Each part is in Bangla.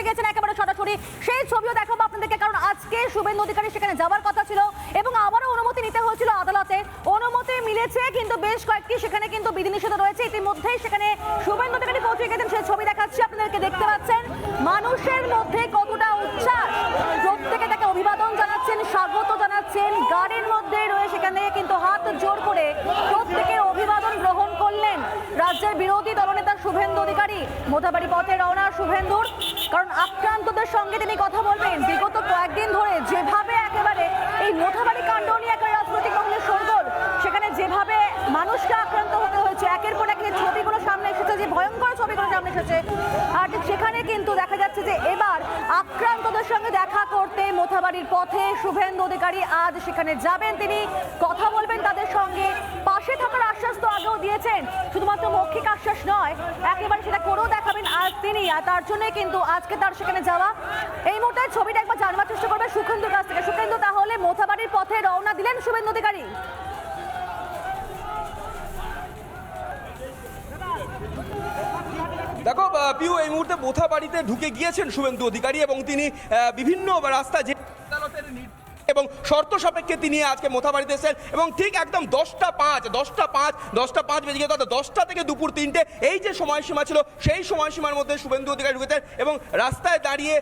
পৌঁছে গেছেন একেবারে সরাসরি সেই ছবিও দেখাবো আপনাদেরকে, কারণ আজকে শুভেন্দু অধিকারী সেখানে যাওয়ার কথা ছিল এবং আবারও অনুমতি নিতে হয়েছিল আদালতে। অনুমতি মিলেছে, কিন্তু বেশ কয়েকটি সেখানে কিন্তু বিধিনিষেধ রয়েছে। ইতিমধ্যেই সেখানে শুভেন্দু অধিকারী পৌঁছে গেছেন, সেই ছবি দেখাচ্ছি, আপনাদেরকে দেখতে পাচ্ছেন। মানুষের মধ্যে কতটা উচ্ছ্বাস, প্রত্যেকে তাকে অভিবাদন জানাচ্ছেন, স্বাগত জানাচ্ছেন। গাড়ির মধ্যে রয়ে সেখানে কিন্তু হাত জোর করে প্রত্যেকে অভিবাদন গ্রহণ করলেন। রাজ্যের বিরোধী দলনেতা শুভেন্দু অধিকারী মোথাবাড়ি পথে রওনা শুভেন্দুর। কারণ আক্রান্তদের সঙ্গে তিনি কথা বলবেন। বিগত কয়েকদিন ধরে যেভাবে একেবারে এই মোথাবাড়ি কাণ্ড নিয়ে একটা রাজনৈতিক মহলে সরগোল, সেখানে যেভাবে মানুষকে আক্রান্ত হতে হয়েছে, একের পর এক ছবিগুলো সামনে এসেছে, যে ভয়ঙ্কর ছবিগুলো সামনে এসেছে, আর সেখানে কিন্তু দেখা যাচ্ছে যে এবার আক্রান্তদের সঙ্গে দেখা করতে মোথাবাড়ির পথে শুভেন্দু অধিকারী আজ সেখানে যাবেন তিনি, কথা বলবেন তাদের সঙ্গে। পাশে থাকার আশ্বাস তো আগেও দিয়েছেন, শুধুমাত্র মৌখিক আশ্বাস নয়, একেবারে সেটা করেও তিনি আর তার জন্য কিন্তু আজকে তার সেখানে যাওয়া। এই মুহূর্তে ছবিটা একবার জানবার চেষ্টা করবে সুখেন্দুর কাছ থেকে। সুখেন্দু, তাহলে মোথাবাড়ির পথে রওনা দিলেন শুভেন্দু অধিকারী। দেখো পিউ, এই মুহূর্তে বোথা বাড়িতে ঢুকে গিয়েছেন শুভেন্দু অধিকারী এবং তিনি বিভিন্ন রাস্তা যে আদালতের এবং শর্ত সাপেক্ষে তিনি আজকে মোথাবাড়িতে এসেছেন এবং ঠিক একদম দশটা পাঁচ দশটা পাঁচ দশটা পাঁচ বেজে গিয়ে দশটা থেকে দুপুর তিনটে। এই যে সময়সীমা ছিল, সেই সময়সীমার মধ্যে শুভেন্দু অধিকারী ঢুকেছেন এবং রাস্তায় দাঁড়িয়ে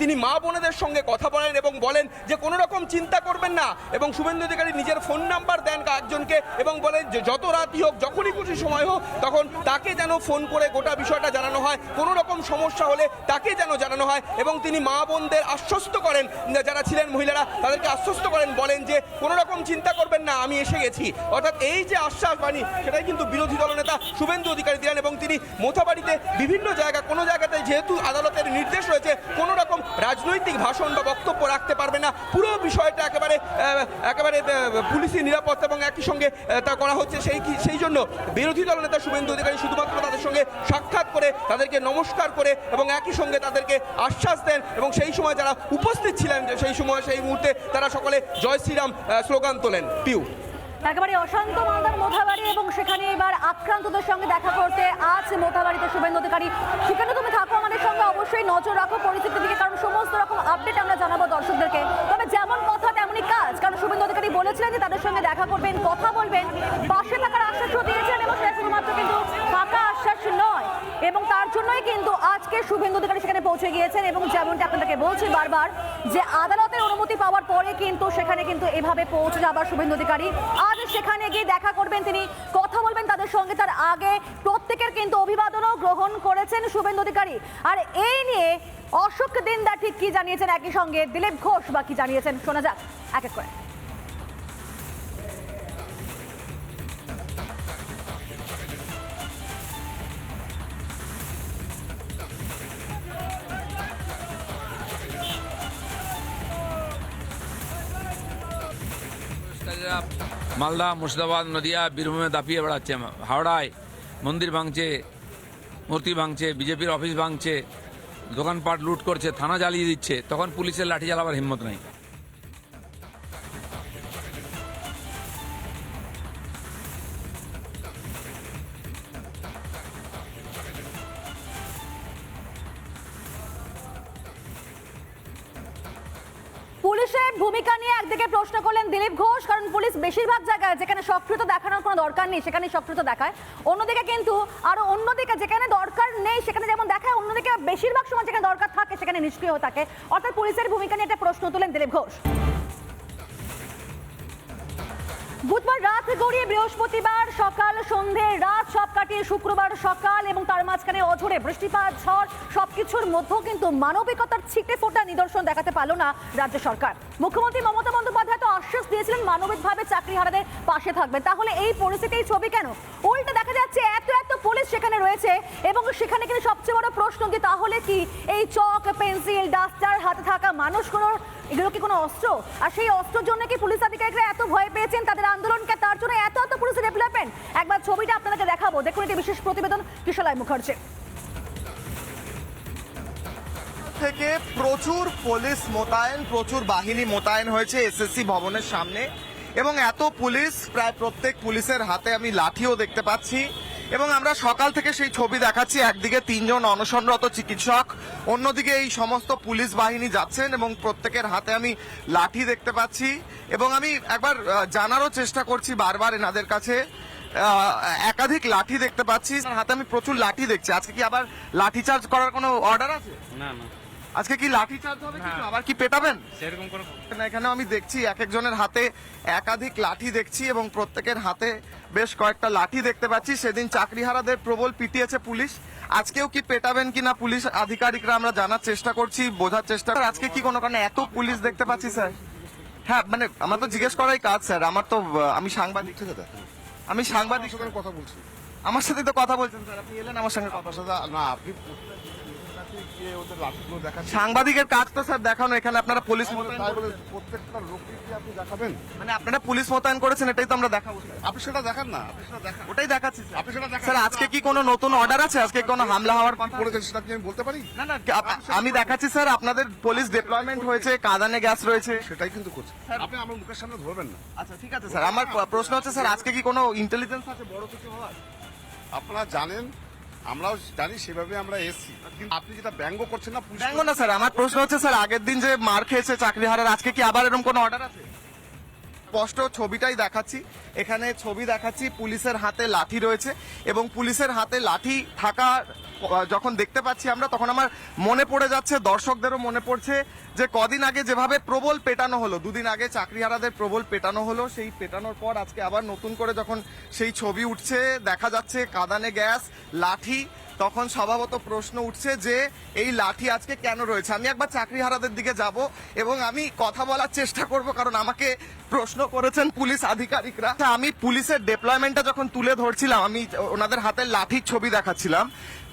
তিনি মা বোনেদের সঙ্গে কথা বলেন এবং বলেন যে, কোনো রকম চিন্তা করবেন না। এবং শুভেন্দু অধিকারী নিজের ফোন নাম্বার দেন একজনকে এবং বলেন যে, যত রাতই হোক, যখনই খুশি সময় হোক, তখন তাকে যেন ফোন করে গোটা বিষয়টা জানানো হয়। কোনো রকম সমস্যা হলে তাকে যেন জানানো হয়। এবং তিনি মা বোনদের আশ্বস্ত করেন যারা ছিলেন মহিলারা, তাদেরকে আশ্বস্ত করেন, বলেন যে কোনো রকম চিন্তা করবেন না, আমি এসে গেছি। অর্থাৎ এই যে আশ্বাস বাণী, সেটাই কিন্তু বিরোধী দলনেতা শুভেন্দু অধিকারী দিলেন এবং তিনি মোথাবাড়িতে বিভিন্ন জায়গা, কোনো জায়গাতে যেহেতু আদালতের নির্দেশ রয়েছে, কোনো রকম রাজনৈতিক ভাষণ বা বক্তব্য রাখতে পারবে না। পুরো বিষয়টা একেবারে একেবারে পুলিশি নিরাপত্তা এবং একই সঙ্গে তা করা হচ্ছে সেই সেই জন্য বিরোধী দলনেতা শুভেন্দু অধিকারী শুধুমাত্র তাদের সঙ্গে সাক্ষাৎ করে, তাদেরকে নমস্কার করে এবং একই সঙ্গে তাদেরকে আশ্বাস দেন এবং সেই সময় যারা উপস্থিত ছিলেন, সেই সময়, সেই মুহূর্তে তারা সকলে জয় শ্রীরাম স্লোগান তোলেন। পিউ। একেবারে অশান্ত মালদার মোথাবাড়ি এবং সেখানে এবার আক্রান্তদের সঙ্গে দেখা করতে আজ মোথাবাড়িতে শুভেন্দু অধিকারী। সেখানে তুমি থাকো আমাদের সঙ্গে, অবশ্যই নজর রাখো পরিস্থিতির দিকে, কারণ সমস্ত রকম আপডেট আমরা জানাব দর্শকদেরকে। তবে যেমন কথা, তেমনই কাজ। কারণ শুভেন্দু অধিকারী বলেছিলেন যে তাদের সঙ্গে দেখা করবেন, কথা বলবেন, পাশে থাকার আশ্বাসও দিয়েছেন এবং সেটা শুধুমাত্র কিন্তু ফাঁকা আশ্বাস নয়। এবং তার জন্যই কিন্তু আজকে শুভেন্দু অধিকারী সেখানে পৌঁছে গিয়েছেন এবং যেমনটা আপনাদেরকে বলছি বারবার যে আদালতের অনুমতি পাওয়ার পরে কিন্তু সেখানে কিন্তু এভাবে পৌঁছে যাবার শুভেন্দু অধিকারী। আজ সেখানে গিয়ে দেখা করবেন তিনি, কথা বলবেন তাদের সঙ্গে, তার আগে প্রত্যেকের কিন্তু অভিবাদনও গ্রহণ করেছেন শুভেন্দু অধিকারী। আর এই নিয়ে অশোক দিনদা ঠিক কি জানিয়েছেন? একই সঙ্গে দিলীপ ঘোষ বা কি জানিয়েছেন। শোনা যাক, এক এক করে। মালদা, মুর্শিদাবাদ, নদিয়া, বীরভূমে দাপিয়ে বেড়াচ্ছে হাওড়ায়। মন্দির ভাঙছে, মূর্তি ভাঙছে, বিজেপির অফিস ভাঙছে, দোকানপাট লুট করছে, থানা জ্বালিয়ে দিচ্ছে। তখন পুলিশের লাঠি জ্বালাবার হিম্মত নাই। ভূমিকা নিয়ে একদিকে প্রশ্ন করলেন দিলীপ ঘোষ, কারণ পুলিশ বেশিরভাগ জায়গায় যেখানে সক্রিয়তা দেখানোর কোনো দরকার নেই সেখানে সক্রিয়তা দেখায়। অন্যদিকে কিন্তু আরও অন্যদিকে যেখানে দরকার নেই, সেখানে যেমন দেখায়, অন্যদিকে বেশিরভাগ সময় যেখানে দরকার থাকে, সেখানে নিষ্ক্রিয় থাকে। অর্থাৎ পুলিশের ভূমিকা নিয়ে একটা প্রশ্ন তুলেন দিলীপ ঘোষ। বুধবার রাত গড়িয়ে বৃহস্পতিবার সকাল, সন্ধে, রাত সব কাটিয়ে শুক্রবার সকাল এবং তার মাঝখানে অঝরে বৃষ্টিপাত, ঝড়, সবকিছুর মধ্যেও কিন্তু মানবিকতার ছিটে ফোটা নিদর্শন দেখাতে পারল না রাজ্য সরকার। মুখ্যমন্ত্রী মমতা বন্দ্যোপাধ্যায় তো আশ্বাস দিয়েছিলেন মানবিকভাবে চাকরিহারাদের পাশে থাকবে তাহলে এই পরিস্থিতি ছবি কেন? উল্টে দেখা যাচ্ছে এত এত পুলিশ সেখানে রয়েছে এবং সেখানে কিন্তু সবচেয়ে বড় প্রশ্ন যে তাহলে কি এই চক, পেন্সিল, ডাস্টার, হাতে থাকা মানুষগুলোর এগুলো কি কোনো অস্ত্র? আর সেই অস্ত্রের জন্য কি পুলিশ আধিকারিকরা এত ভয় পেয়েছেন? তাদের আন্দোলনকে তার জন্য এত এত পুলিশ ডেভেলপমেন্ট? একবার ছবিটা আপনাদেরকে দেখাবো। দেখুন এটি বিশেষ প্রতিবেদন কিশোলাই মুখার্জি। থেকে প্রচুর পুলিশ মোতায়েন, প্রচুর বাহিনী মোতায়েন হয়েছে এসএসসি ভবনের সামনে। এবং এত পুলিশ, প্রায় প্রত্যেক পুলিশের হাতে আমি লাঠিও দেখতে পাচ্ছি। এবং আমরা সকাল থেকে সেই ছবি দেখাচ্ছি। একদিকে তিনজন অনশনরত চিকিৎসক, অন্যদিকে এই সমস্ত পুলিশ বাহিনী যাচ্ছেন এবং প্রত্যেকের হাতে আমি লাঠি দেখতে পাচ্ছি। এবং আমি একবার জানারও চেষ্টা করছি বারবার এনাদের কাছে। একাধিক লাঠি দেখতে পাচ্ছি। হাতে আমি প্রচুর লাঠি দেখছি। আজকে কি আবার লাঠি চার্জ করার কোনো অর্ডার আছে? না না। আজকে কি লাঠি চার্জ হবে কিছু আবার কি পেটাবেন? সেরকম কোনো না, এখানে আমি দেখছি এক একজনের হাতে একাধিক লাঠি দেখছি এবং প্রত্যেকের হাতে বেশ কয়েকটা লাঠি দেখতে পাচ্ছি। সেদিন চাকরিহারাদের প্রবল পিটিয়েছে পুলিশ। আজকেও কি পেটাবেন কিনা পুলিশ আধিকারিকরা আমরা জানার চেষ্টা করছি বোঝার চেষ্টা আজকে কি কোনো কারণে এত পুলিশ দেখতে পাচ্ছি স্যার? হ্যাঁ মানে আমার তো জিজ্ঞেস করাই কাজ স্যার। আমার তো আমি সাংবাদিক। আমি সাংবাদিক। সঙ্গে কথা বলছি। আমার সাথে তো কথা বলছেন স্যার। আপনি এলেন আমার সঙ্গে কথা না আপনি সাংবাদিকের কাজ তো স্যার দেখানো এখানে আপনারা পুলিশ প্রত্যেকটা লোককে কি আপনি দেখাবেন? মানে আপনারা পুলিশ মোতায়েন করেছেন এটাই তো আমরা দেখাবো আপনি সেটা দেখান না আপনি সেটা দেখান। ওটাই দেখাচ্ছি আপনি সেটা দেখান। স্যার আজকে কি কোনো নতুন অর্ডার আছে? আজকে কোনো হামলা হওয়ার কথা করেছেন সেটা কি আমি বলতে পারি? না না আমি দেখাচ্ছি স্যার আপনাদের পুলিশ ডিপ্লয়মেন্ট হয়েছে কাদানে গ্যাস রয়েছে। সেটাই কিন্তু করছে। আপনি আমার মুখের সামনে ধরবেন না। আচ্ছা ঠিক আছে স্যার। আমার প্রশ্ন হচ্ছে স্যার আজকে কি কোনো ইন্টেলিজেন্স আছে বড় কিছু হওয়ার? আপনারা জানেন আমরাও জানি সেভাবে আমরা এসছি। কিন্তু আপনি যেটা ব্যঙ্গ করছেন না পুলিশ ব্যঙ্গ না স্যার। আমার প্রশ্ন হচ্ছে স্যার আগের দিন যে মার খেয়েছে চাকরি হারার আজকে কি আবার এরকম কোনো অর্ডার আছে? স্পষ্ট ছবিটাই দেখাচ্ছি। এখানে ছবি দেখাচ্ছি পুলিশের হাতে লাঠি রয়েছে এবং পুলিশের হাতে লাঠি থাকা যখন দেখতে পাচ্ছি আমরা, তখন আমার মনে পড়ে যাচ্ছে, দর্শকদেরও মনে পড়ছে যে কদিন আগে যেভাবে প্রবল পেটানো হলো, দুদিন আগে চাকরিহারাদের প্রবল পেটানো হলো, সেই পেটানোর পর আজকে আবার নতুন করে যখন সেই ছবি উঠছে, দেখা যাচ্ছে কাদানে গ্যাস, লাঠি, তখন স্বভাবত প্রশ্ন উঠছে যে এই লাঠি আজকে কেন রয়েছে? আমি একবার চাকরিহারাদের দিকে যাব এবং আমি কথা বলার চেষ্টা করব, কারণ আমাকে প্রশ্ন করেছেন পুলিশ আধিকারিকরা। আমি পুলিশের ডেপ্লয়মেন্টটা যখন তুলে ধরছিলাম, আমি ওনাদের হাতে লাঠির ছবি দেখাচ্ছিলাম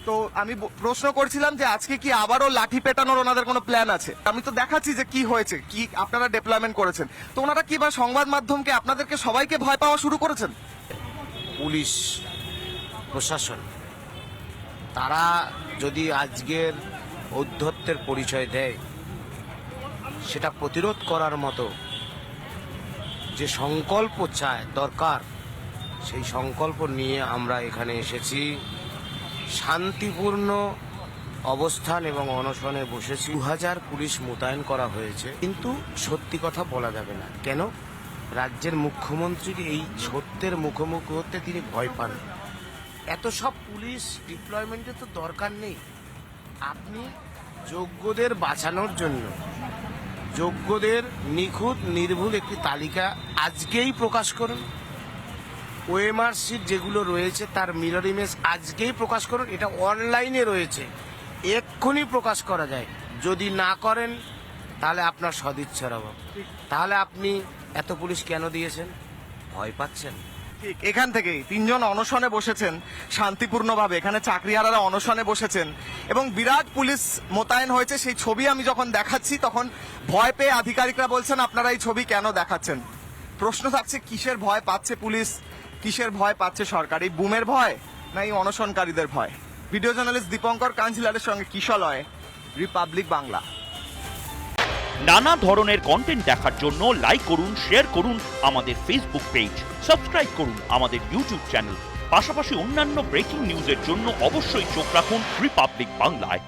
তো আমি প্রশ্ন করছিলাম যে আজকে কি আবারও লাঠি পেটানোর ওনাদের কোনো প্ল্যান আছে? আমি তো দেখাচ্ছি যে কি হয়েছে, কি আপনারা ডেপ্লয়মেন্ট করেছেন। তো ওনারা কি বা সংবাদ মাধ্যমকে আপনাদেরকে সবাইকে ভয় পাওয়া শুরু করেছেন? পুলিশ, প্রশাসন, তারা যদি আজকের ঔদ্ধত্যের পরিচয় দেয়, সেটা প্রতিরোধ করার মতো যে সংকল্প চায়, দরকার, সেই সংকল্প নিয়ে আমরা এখানে এসেছি। শান্তিপূর্ণ অবস্থান এবং অনশনে বসেছি। দু হাজার পুলিশ মোতায়েন করা হয়েছে। কিন্তু সত্যি কথা বলা যাবে না। কেন? রাজ্যের মুখ্যমন্ত্রীর এই সত্যের মুখোমুখি হতে তিনি ভয় পান। এত সব পুলিশ ডিপ্লয়মেন্টের তো দরকার নেই। আপনি যোগ্যদের বাঁচানোর জন্য, যোগ্যদের নিখুঁত, নির্ভুল একটি তালিকা আজকেই প্রকাশ করুন। ওএমআর সিট যেগুলো রয়েছে তার মিরর ইমেজ আজকেই প্রকাশ করুন। এটা অনলাইনে রয়েছে। এক্ষুনি প্রকাশ করা যায়। যদি না করেন তাহলে আপনার সদিচ্ছার অভাব। তাহলে আপনি এত পুলিশ কেন দিয়েছেন? ভয় পাচ্ছেন? ঠিক। এখান থেকেই তিনজন অনশনে বসেছেন শান্তিপূর্ণভাবে। এখানে চাকরিহারারা অনশনে বসেছেন। এবং বিরাট পুলিশ মোতায়েন হয়েছে। সেই ছবি আমি যখন দেখাচ্ছি তখন ভয় পেয়ে আধিকারিকরা বলছেন আপনারা এই ছবি কেন দেখাচ্ছেন? প্রশ্ন থাকছে কিসের ভয় পাচ্ছে পুলিশ? কিসের ভয় পাচ্ছে সরকার? এই বুমের ভয় না এই অনশনকারীদের ভয়? ভিডিও জার্নালিস্ট দীপঙ্কর কাঞ্জিলারের সঙ্গে কিশলয়, রিপাবলিক বাংলা। নানা ধরনের কন্টেন্ট দেখার জন্য লাইক করুন শেয়ার করুন আমাদের ফেসবুক পেজ সাবস্ক্রাইব করুন আমাদের ইউটিউব চ্যানেল পাশাপাশি অন্যান্য ব্রেকিং নিউজের জন্য অবশ্যই চোখ রাখুন রিপাবলিক বাংলায়